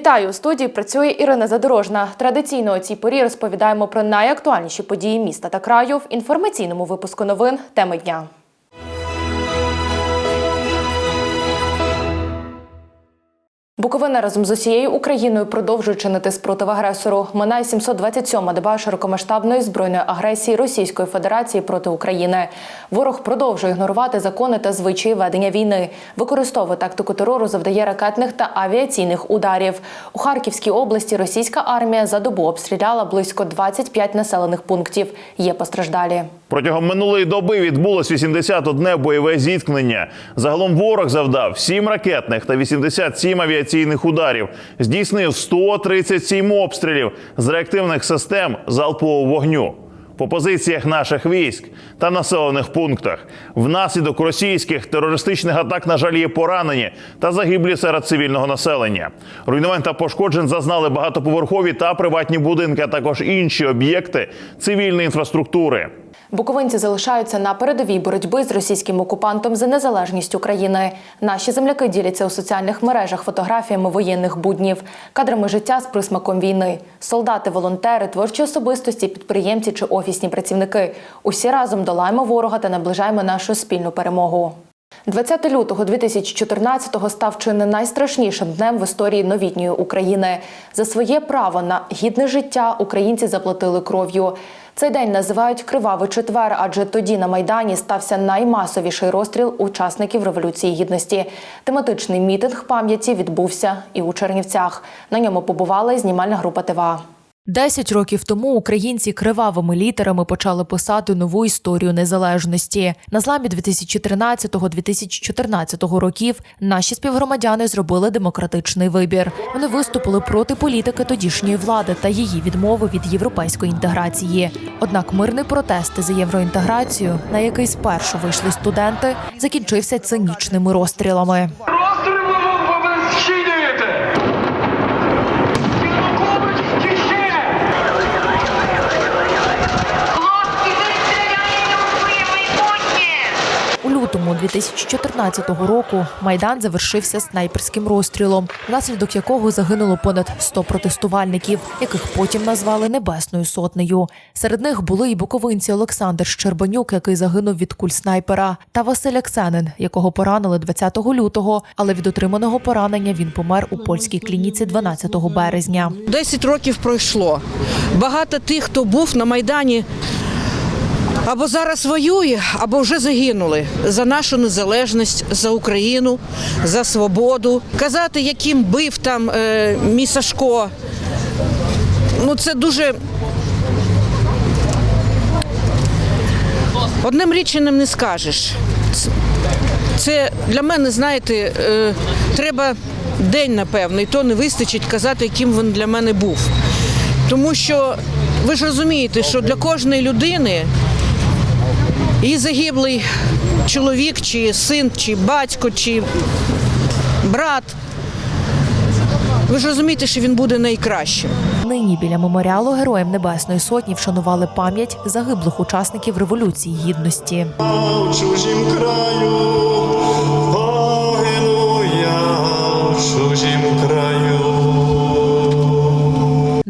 Вітаю у студії. Працює Ірина Задорожна. Традиційно у цій порі розповідаємо про найактуальніші події міста та краю в інформаційному випуску новин теми дня. Буковина разом з усією Україною продовжує чинити спротив агресору. Минає 727-ма доба широкомасштабної збройної агресії Російської Федерації проти України. Ворог продовжує ігнорувати закони та звичаї ведення війни, використовує тактику терору, завдає ракетних та авіаційних ударів. У Харківській області російська армія за добу обстріляла близько 25 населених пунктів. Є постраждалі. Протягом минулої доби відбулось 81 бойове зіткнення. Загалом ворог завдав 7 ракетних та 87 авіаційних ударів. Здійснив 137 обстрілів з реактивних систем залпового вогню. По позиціях наших військ та населених пунктах внаслідок російських терористичних атак, на жаль, є поранені та загиблі серед цивільного населення. Руйнувань та пошкоджень зазнали багатоповерхові та приватні будинки, а також інші об'єкти цивільної інфраструктури. Буковинці залишаються на передовій боротьби з російським окупантом за незалежність України. Наші земляки діляться у соціальних мережах фотографіями воєнних буднів, кадрами життя з присмаком війни. Солдати, волонтери, творчі особистості, підприємці чи офісні працівники. Усі разом долаємо ворога та наближаємо нашу спільну перемогу. 20 лютого 2014-го став чи не найстрашнішим днем в історії новітньої України. За своє право на гідне життя українці заплатили кров'ю. Цей день називають Кривавий четвер, адже тоді на майдані стався наймасовіший розстріл учасників революції гідності. Тематичний мітинг пам'яті відбувся і у Чернівцях. На ньому побувала знімальна група ТВА. Десять років тому українці кривавими літерами почали писати нову історію незалежності. На зламі 2013-2014 років наші співгромадяни зробили демократичний вибір. Вони виступили проти політики тодішньої влади та її відмови від європейської інтеграції. Однак мирний протест за євроінтеграцію, на який спершу вийшли студенти, закінчився цинічними розстрілами. Розстріли ви, ви зчинюєте! Янукович втіче! Хлопці, ви стріляєте у своє майбутнє! У лютому 2014 року майдан завершився снайперським розстрілом, внаслідок якого загинуло понад 100 протестувальників, яких потім назвали Небесною сотнею. Серед них були і буковинці Олександр Щербанюк, який загинув від куль снайпера, та Василь Аксенин, якого поранили 20 лютого, але від отриманого поранення він помер у польській клініці 12 березня. 10 років пройшло. Багато тих, хто був на Майдані, або зараз воює, або вже загинули за нашу незалежність, за Україну, за свободу. Казати, яким бив там е, мій Сашко, ну це дуже. Одним річенням не скажеш. Це- для мене, знаєте, е, треба день, напевно, і то не вистачить казати, яким він для мене був. Тому що ви ж розумієте, що для кожної людини і загиблий чоловік, чи син, чи батько, чи брат. Ви ж розумієте, що він буде найкращим. Нині біля меморіалу Героям Небесної Сотні вшанували пам'ять загиблих учасників революції гідності. у чужім краю, погину я у чужім краю.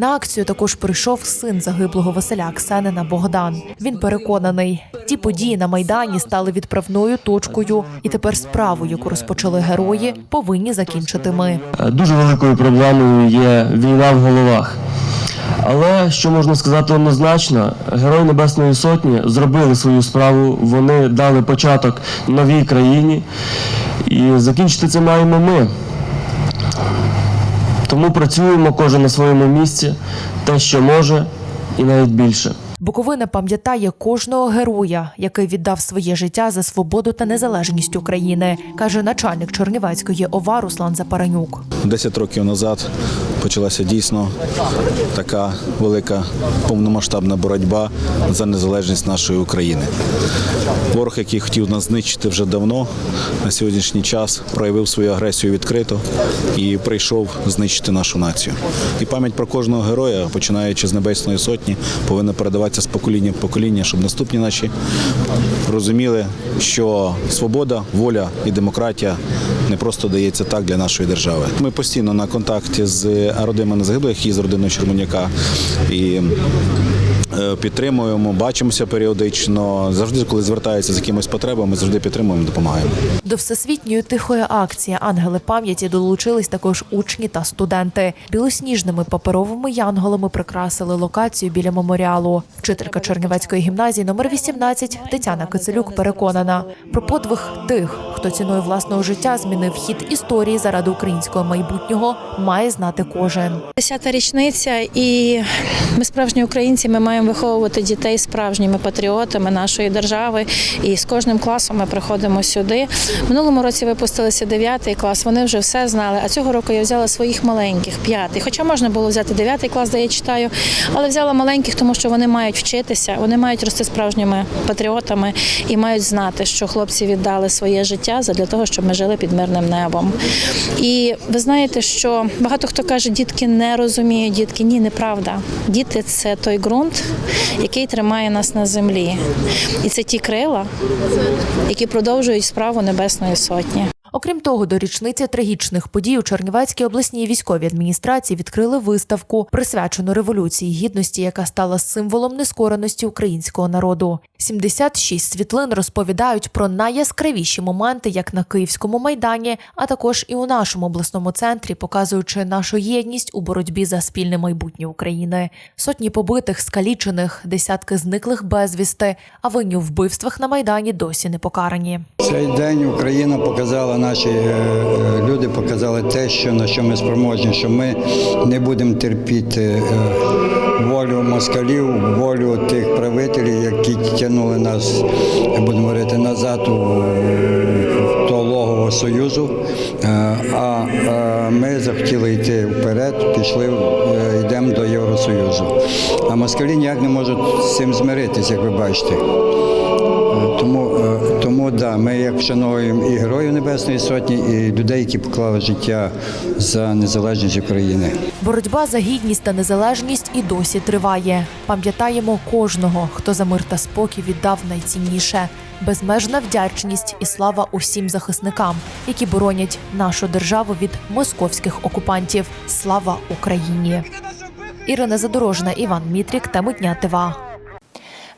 На акцію також прийшов син загиблого Василя Аксенина Богдан. Він переконаний, ті події на майдані стали відправною точкою, і тепер справу, яку розпочали герої, повинні закінчити ми. Дуже великою проблемою є війна в головах. Але що можна сказати однозначно, Герої Небесної Сотні зробили свою справу, вони дали початок новій країні, і закінчити це маємо ми. Тому працюємо кожен на своєму місці, те, що може, і навіть більше. Буковина пам'ятає кожного героя, який віддав своє життя за свободу та незалежність України, каже начальник Чернівецької ОВА Руслан Запаранюк. 10 років назад почалася дійсно така велика повномасштабна боротьба за незалежність нашої України. Ворог, який хотів нас знищити вже давно, на сьогоднішній час проявив свою агресію відкрито і прийшов знищити нашу націю. І пам'ять про кожного героя, починаючи з Небесної Сотні, повинна передаватися з покоління в покоління, щоб наступні наші розуміли, що свобода, воля і демократія не просто дається так для нашої держави. Ми постійно на контакті з родинами загиблих і з родиною Червоняка. І е, Підтримуємо, бачимося періодично. Завжди, коли звертаються з якимись потребами, завжди підтримуємо, допомагаємо. До всесвітньої тихої акції Ангели пам'яті долучились також учні та студенти. Білосніжними паперовими янголами прикрасили локацію біля меморіалу. Вчителька Чернівецької гімназії номер 18 Тетяна Кицелюк переконана про подвиг тих, хто ціною власного життя змінив хід історії заради українського майбутнього, має знати кожен. Десята річниця, і ми справжні українці. Ми маємо виховувати дітей справжніми патріотами нашої держави. І з кожним класом ми приходимо сюди. Минулому році випустилися 9 клас. Вони вже все знали. А цього року я взяла своїх маленьких п'ятий. Хоча можна було взяти 9 клас, де я читаю, але взяла маленьких, тому що вони мають вчитися, вони мають рости справжніми патріотами і мають знати, що хлопці віддали своє життя для того, щоб ми жили під мирним небом. І ви знаєте, що багато хто каже, дітки не розуміють, дітки ні, неправда. Діти це той ґрунт, який тримає нас на землі. І це ті крила, які продовжують справу Небесної Сотні. Окрім того, до річниці трагічних подій у Чернівецькій обласній військовій адміністрації відкрили виставку, присвячену революції гідності, яка стала символом нескореності українського народу. 76 світлин розповідають про найяскравіші моменти, як на Київському майдані, а також і у нашому обласному центрі, показуючи нашу єдність у боротьбі за спільне майбутнє України. Сотні побитих, скалічених, десятки зниклих безвісти, а винні у вбивствах на майдані досі не покарані. Цей день Україна показала, наші е, е, люди показали те, що на що ми спроможні, що ми не будемо терпіти е, волю москалів, волю тих правителів, які тягнули нас, будемо говорити, назад у то Союзу. А ми захотіли йти вперед, пішли, йдемо до Євросоюзу. А москалі ніяк не можуть з цим змиритися, як ви бачите. Да, ми як вшановуємо і Героїв Небесної Сотні, і людей, які поклали життя за незалежність України. Боротьба за гідність та незалежність і досі триває. Пам'ятаємо кожного, хто за мир та спокій віддав найцінніше. Безмежна вдячність і слава усім захисникам, які боронять нашу державу від московських окупантів. Слава Україні! Ірина Задорожна, Іван Мітрік та Митня ТВА.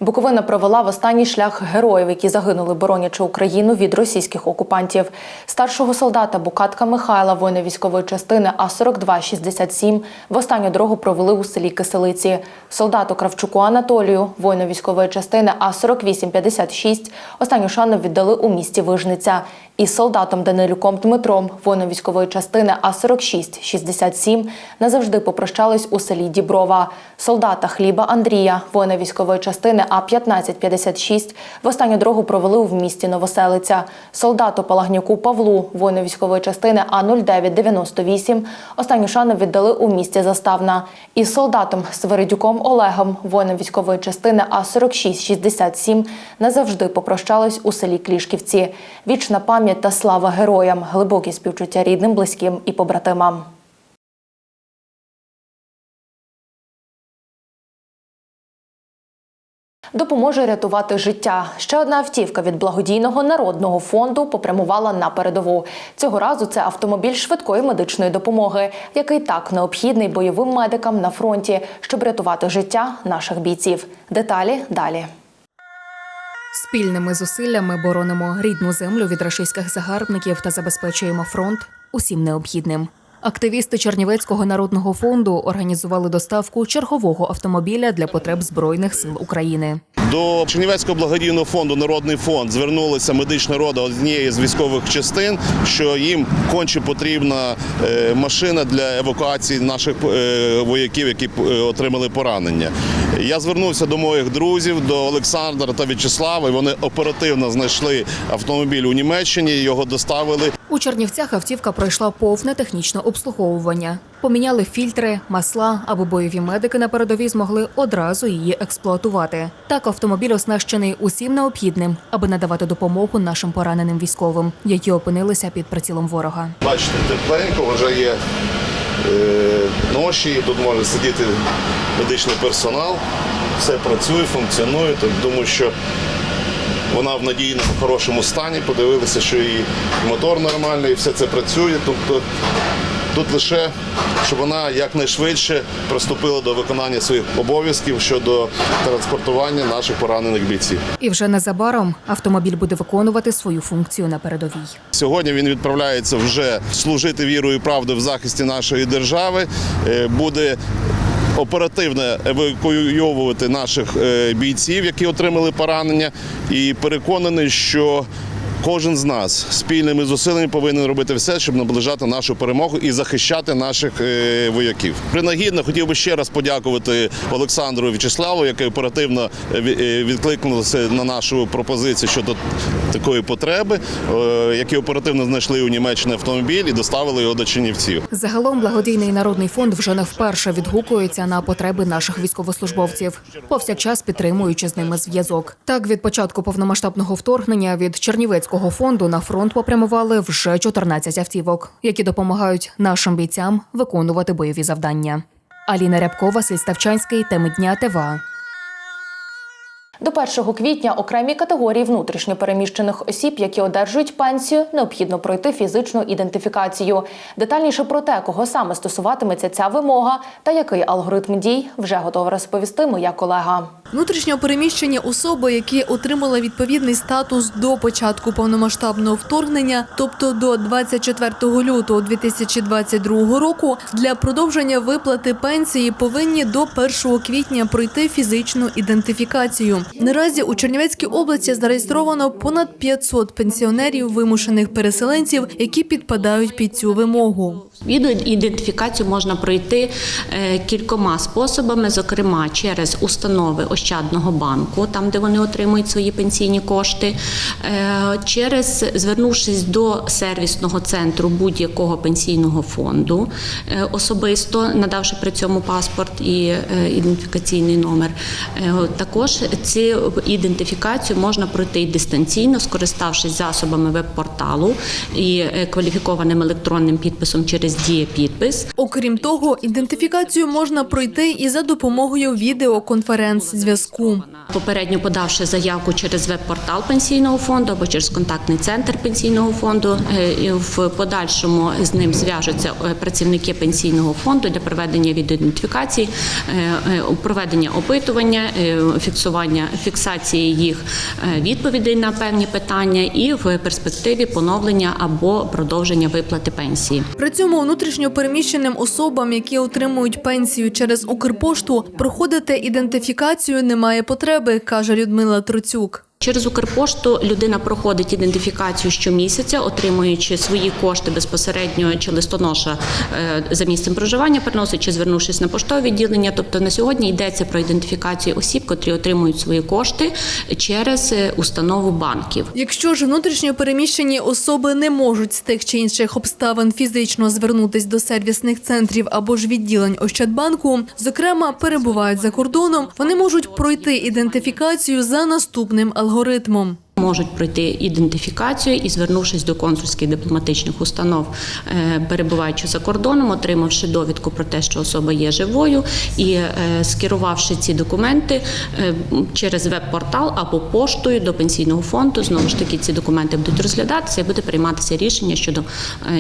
Буковина провела в останній шлях героїв, які загинули, боронячи Україну від російських окупантів. Старшого солдата Букатка Михайла, воїна військової частини А 4267 в останню дорогу провели у селі Киселиці. Солдату Кравчуку Анатолію, воїна військової частини А 4856 останню шану віддали у місті Вижниця. Із солдатом Данилюком Дмитром, воїном військової частини А 4667 назавжди попрощались у селі Діброва. Солдата Хліба Андрія, воїна військової частини А 1556 в останню дорогу провели в місті Новоселиця. Солдату Палагнюку Павлу, воїну військової частини А 0998 останню шану віддали у місті Заставна. Із солдатом Сверидюком Олегом, воїном військової частини А 4667 назавжди попрощались у селі Клішківці. Вічна пам'ять та слава героям, глибокі співчуття рідним, близьким і побратимам. Допоможе рятувати життя. Ще одна автівка від благодійного народного фонду попрямувала на передову. Цього разу це автомобіль швидкої медичної допомоги, який так необхідний бойовим медикам на фронті, щоб рятувати життя наших бійців. Деталі далі. Спільними зусиллями боронимо рідну землю від рашистських загарбників та забезпечуємо фронт усім необхідним. Активісти Чернівецького народного фонду організували доставку чергового автомобіля для потреб збройних сил України. До Чернівецького благодійного фонду Народний фонд звернулася медична рода однієї з військових частин, що їм конче потрібна е, машина для евакуації наших е, вояків, які е, отримали поранення. Я звернувся до моїх друзів, до Олександра та В'ячеслава. і Вони оперативно знайшли автомобіль у Німеччині, його доставили. У Чернівцях автівка пройшла повне технічне обслуговування. Поміняли фільтри, масла, аби бойові медики на передовій змогли одразу її експлуатувати. Так автомобіль оснащений усім необхідним, аби надавати допомогу нашим пораненим військовим, які опинилися під прицілом ворога. Бачите, тепленько вже є ноші, тут може сидіти медичний персонал, все працює, функціонує. Тобто, думаю, що вона в надійному хорошому стані. Подивилися, що і мотор нормальний, і все це працює. Тобто тут лише щоб вона якнайшвидше приступила до виконання своїх обов'язків щодо транспортування наших поранених бійців. І вже незабаром автомобіль буде виконувати свою функцію на передовій. Сьогодні він відправляється вже служити вірою і правдою в захисті нашої держави. Е, Буде оперативно евакуйовувати наших е, бійців, які отримали поранення, і переконаний, що. Кожен з нас спільними зусиллями повинен робити все, щоб наближати нашу перемогу і захищати наших е, вояків. Принагідно хотів би ще раз подякувати Олександру В'ячеславу, який оперативно е, е, відкликнулися на нашу пропозицію щодо такої потреби, які оперативно знайшли у Німеччині автомобіль і доставили його до Чинівців. Загалом благодійний народний фонд вже не вперше відгукується на потреби наших військовослужбовців, повсякчас підтримуючи з ними зв'язок. Так, від початку повномасштабного вторгнення від Чернівецького фонду на фронт попрямували вже 14 автівок, які допомагають нашим бійцям виконувати бойові завдання. Аліна Рябкова, Ставчанський, теми дня ТВА. До 1 квітня окремі категорії внутрішньопереміщених осіб, які одержують пенсію, необхідно пройти фізичну ідентифікацію. Детальніше про те, кого саме стосуватиметься ця вимога та який алгоритм дій, вже готова розповісти моя колега. Внутрішньо переміщені особи, які отримали відповідний статус до початку повномасштабного вторгнення, тобто до 24 лютого 2022 року, для продовження виплати пенсії повинні до 1 квітня пройти фізичну ідентифікацію. Наразі у Чернівецькій області зареєстровано понад 500 пенсіонерів вимушених переселенців, які підпадають під цю вимогу. Ідентифікацію можна пройти е, кількома способами, зокрема через установи Ощадного банку, там де вони отримують свої пенсійні кошти, е, через звернувшись до сервісного центру будь-якого пенсійного фонду, е, особисто надавши при цьому паспорт і ідентифікаційний номер. Також цю ідентифікацію можна пройти дистанційно, скориставшись засобами веб-порталу і кваліфікованим електронним підписом через дієпідпис. Окрім того, ідентифікацію можна пройти і за допомогою відеоконференц-зв'язку. Попередньо подавши заявку через веб-портал пенсійного фонду або через контактний центр пенсійного фонду, е, в подальшому з ним зв'яжуться е, працівники пенсійного фонду для проведення відеоідентифікації, е, проведення опитування, фіксування фіксації їх відповідей на певні питання і в перспективі поновлення або продовження виплати пенсії. При цьому внутрішньо переміщеним особам, які отримують пенсію через Укрпошту, проходити ідентифікацію немає потреби, каже Людмила Троцюк. Через Укрпошту людина проходить ідентифікацію щомісяця, отримуючи свої кошти безпосередньо чи листоноша е, за місцем проживання, приносить чи звернувшись на поштове відділення. Тобто на сьогодні йдеться про ідентифікацію осіб, котрі отримують свої кошти через е, установу банків. Якщо ж внутрішньо переміщені особи не можуть з тих чи інших обставин фізично звернутись до сервісних центрів або ж відділень Ощадбанку, зокрема перебувають за кордоном, вони можуть пройти ідентифікацію за наступним алгоритмом. Можуть пройти ідентифікацію і, звернувшись до консульських дипломатичних установ, е, перебуваючи за кордоном, отримавши довідку про те, що особа є живою, і е, скерувавши ці документи е, через веб-портал або поштою до пенсійного фонду, знову ж таки ці документи будуть розглядатися і буде прийматися рішення щодо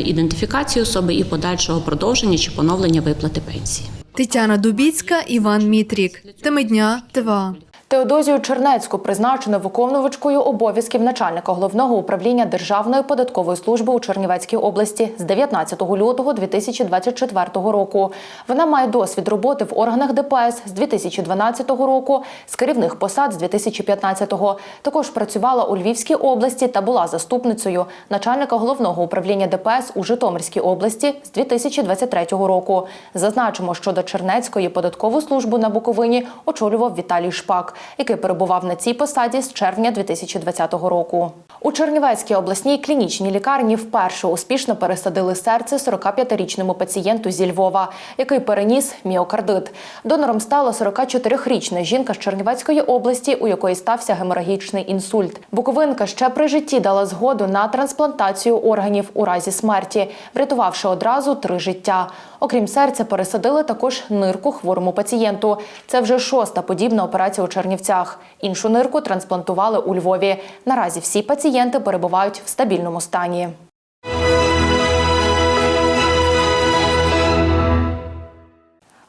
ідентифікації особи і подальшого продовження чи поновлення виплати пенсії. Тетяна Дубіцька, Іван Мітрік. Теми дня ТВА. Теодозію Чернецьку призначено виконувачкою обов'язків начальника головного управління Державної податкової служби у Чернівецькій області з 19 лютого 2024 року. Вона має досвід роботи в органах ДПС з 2012 року, з керівних посад з 2015-го. Також працювала у Львівській області та була заступницею начальника головного управління ДПС у Житомирській області з 2023 року. Зазначимо, що до Чернецької податкову службу на Буковині очолював Віталій Шпак, який перебував на цій посаді з червня 2020 року. У Чернівецькій обласній клінічній лікарні вперше успішно пересадили серце 45-річному пацієнту зі Львова, який переніс міокардит. Донором стала 44-річна жінка з Чернівецької області, у якої стався геморагічний інсульт. Буковинка ще при житті дала згоду на трансплантацію органів у разі смерті, врятувавши одразу три життя. Окрім серця, пересадили також нирку хворому пацієнту. Це вже шоста подібна операція у Чернівецькій Чернівцях. Іншу нирку трансплантували у Львові. Наразі всі пацієнти перебувають в стабільному стані.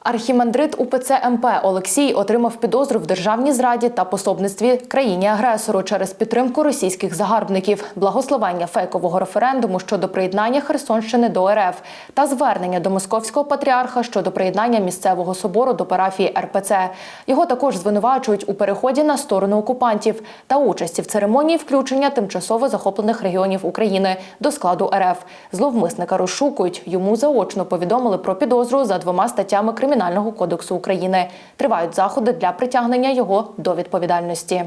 Архімандрит УПЦ МП Олексій отримав підозру в державній зраді та пособництві країні-агресору через підтримку російських загарбників, благословення фейкового референдуму щодо приєднання Херсонщини до РФ та звернення до московського патріарха щодо приєднання місцевого собору до парафії РПЦ. Його також звинувачують у переході на сторону окупантів та участі в церемонії включення тимчасово захоплених регіонів України до складу РФ. Зловмисника розшукують. Йому заочно повідомили про підозру за двома статтями Кримінального кодексу України. Тривають заходи для притягнення його до відповідальності.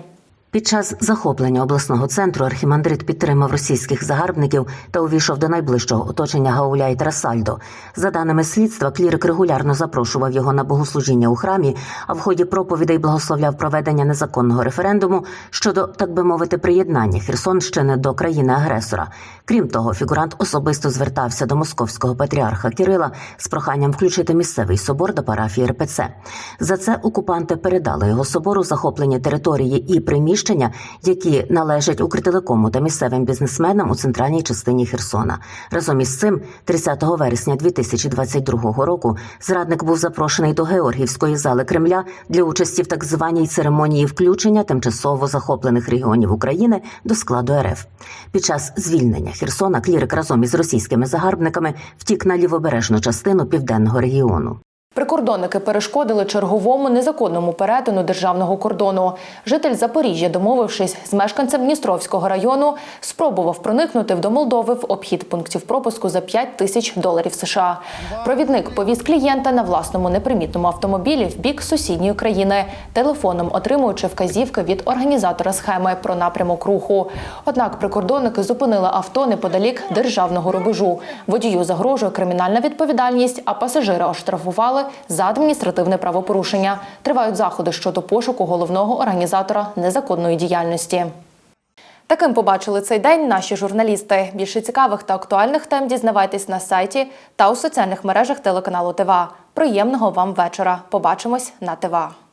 Під час захоплення обласного центру архімандрит підтримав російських загарбників та увійшов до найближчого оточення Гауляй Трасальдо. За даними слідства, клірик регулярно запрошував його на богослужіння у храмі, а в ході проповідей благословляв проведення незаконного референдуму щодо, так би мовити, приєднання Херсонщини до країни-агресора. Крім того, фігурант особисто звертався до московського патріарха Кирила з проханням включити місцевий собор до парафії РПЦ. За це окупанти передали його собору захоплені території і приміщення, які належать Укртелекому та місцевим бізнесменам у центральній частині Херсона. Разом із цим, 30 вересня 2022 року, зрадник був запрошений до Георгіївської зали Кремля для участі в так званій церемонії включення тимчасово захоплених регіонів України до складу РФ. Під час звільнення Херсона клірик разом із російськими загарбниками втік на лівобережну частину південного регіону. Прикордонники перешкодили черговому незаконному перетину державного кордону. Житель Запоріжжя, домовившись з мешканцем Дністровського району, спробував проникнути в до Молдови в обхід пунктів пропуску за 5 тисяч доларів США. Провідник повіз клієнта на власному непримітному автомобілі в бік сусідньої країни, телефоном отримуючи вказівки від організатора схеми про напрямок руху. Однак прикордонники зупинили авто неподалік державного рубежу. Водію загрожує кримінальна відповідальність, а пасажира оштрафували за адміністративне правопорушення. Тривають заходи щодо пошуку головного організатора незаконної діяльності. Таким побачили цей день наші журналісти. Більше цікавих та актуальних тем дізнавайтесь на сайті та у соціальних мережах телеканалу ТВА. Приємного вам вечора. Побачимось на ТВА.